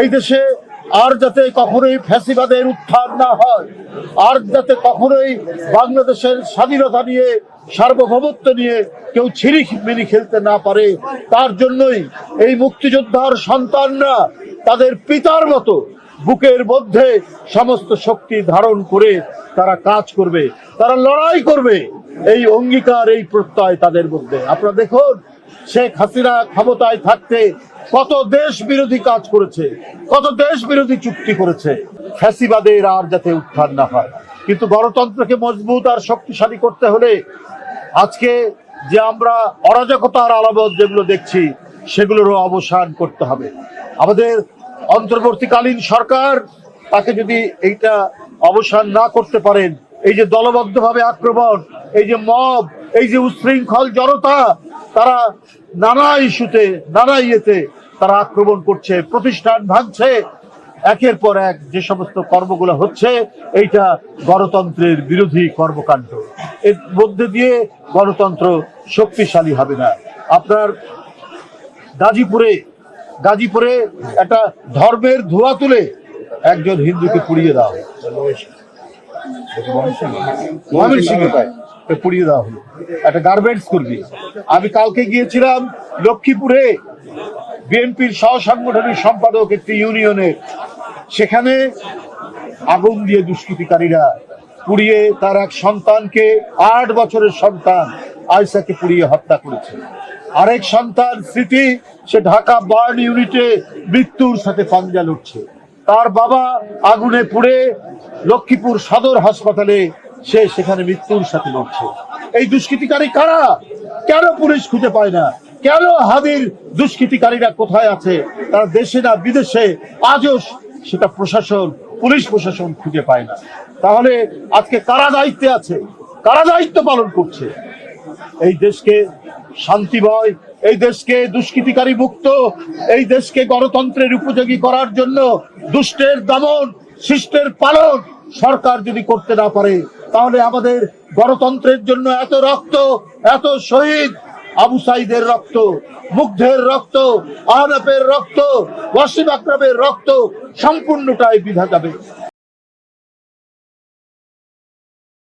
এই দেশে আর যাতে কখনোই ফ্যাসিবাদের উত্থান না হয়, আর যাতে কখনোই বাংলাদেশের স্বাধীনতা নিয়ে, সার্বভৌমত্ব নিয়ে কেউ ছিঁড়ি মিনি খেলতে না পারে, তার জন্যই এই মুক্তিযোদ্ধার সন্তানরা তাদের পিতার মতো বুকের মধ্যে সমস্ত শক্তি ধারণ করে তারা কাজ করবে, তারা লড়াই করবে, এই অঙ্গীকার, এই প্রত্যয় তাদের মধ্যে। আপনারা দেখুন শেখ হাসিনা ক্ষমতায় থাকতে কত দেশ বিরোধী কাজ করেছে, কত দেশ বিরোধী চুক্তি করেছে, ফ্যাসিবাদের আর যাতে উত্থান না হয়। কিন্তু গণতন্ত্রকে মজবুত আর শক্তিশালী করতে হলে আজকে যে আমরা অরাজকতার আলামত যেগুলো দেখছি, সেগুলোরও অবসান করতে হবে। আমাদের অন্তর্বর্তীকালীন সরকার তাকে যদি এইটা অবসান না করতে পারেন, এই যে দলবদ্ধভাবে আক্রমণ, এই যে মব, এই যে উচ্ছৃঙ্খল জনতা তারা নানা ইস্যুতে নানা ইয়েতে তারা আক্রমণ করছে প্রতিষ্ঠান ভাঙছে। একের পর এক যে সমস্ত কর্মগুলো হচ্ছে এইটা গণতন্ত্রের বিরোধী কর্মকাণ্ড। এর মধ্যে দিয়ে গণতন্ত্র শক্তিশালী হবে না। আপনার গাজীপুরে গাজীপুরে একটা ধর্মের ধোয়া তুলে একজন হিন্দুকে পুড়িয়ে দেওয়া হয় পুড়িয়ে দেওয়া হলো। একটা গার্মেন্টস কর্মী। আমি কালকে গিয়েছিলাম লক্ষ্মীপুরে। বিএনপির সহ সাংগঠনিক সম্পাদক একটি ইউনিয়নের সেখানে আগুন দিয়ে দুষ্কৃতিকারীরা পুড়িয়ে তার এক সন্তানকে, আট বছরের সন্তান আয়সাকে পুড়িয়ে হত্যা করেছে। আরেক সন্তান, স্মৃতি, সে ঢাকা বার্ন ইউনিটে মৃত্যুর সাথে পাঞ্জা লড়ছে। তার বাবা আগুনে পুড়ে লক্ষ্মীপুর সদর হাসপাতালে সে সেখানে মৃত্যুর সাথে লড়ছে। এই দুষ্কৃতিকারী কারা? কেন পুলিশ খুঁজে পায় না? কেন হাদির দুষ্কৃতিকারীরা কোথায় আছে? তারা দেশে না বিদেশে? আজও সেটা প্রশাসন, পুলিশ প্রশাসন খুঁজে পায় না। তাহলে আজকে কারা দায়িত্বে আছে? কারা দায়িত্ব পালন করছে? এই দেশকে শান্তিময়, এই দেশকে দুষ্কৃতিকারী মুক্ত, এই দেশকে গণতন্ত্রের উপযোগী করার জন্য দুষ্টের দমন, শিষ্টের পালন সরকার যদি করতে না পারে তাহলে আমাদের গণতন্ত্রের জন্য এত রক্ত, এত শহীদ। আবু সাইদের রক্ত, মুগ্ধের রক্ত, আহনাফের রক্ত, ওয়াসিম আকরামের রক্ত সম্পূর্ণটাই বিধা যাবে।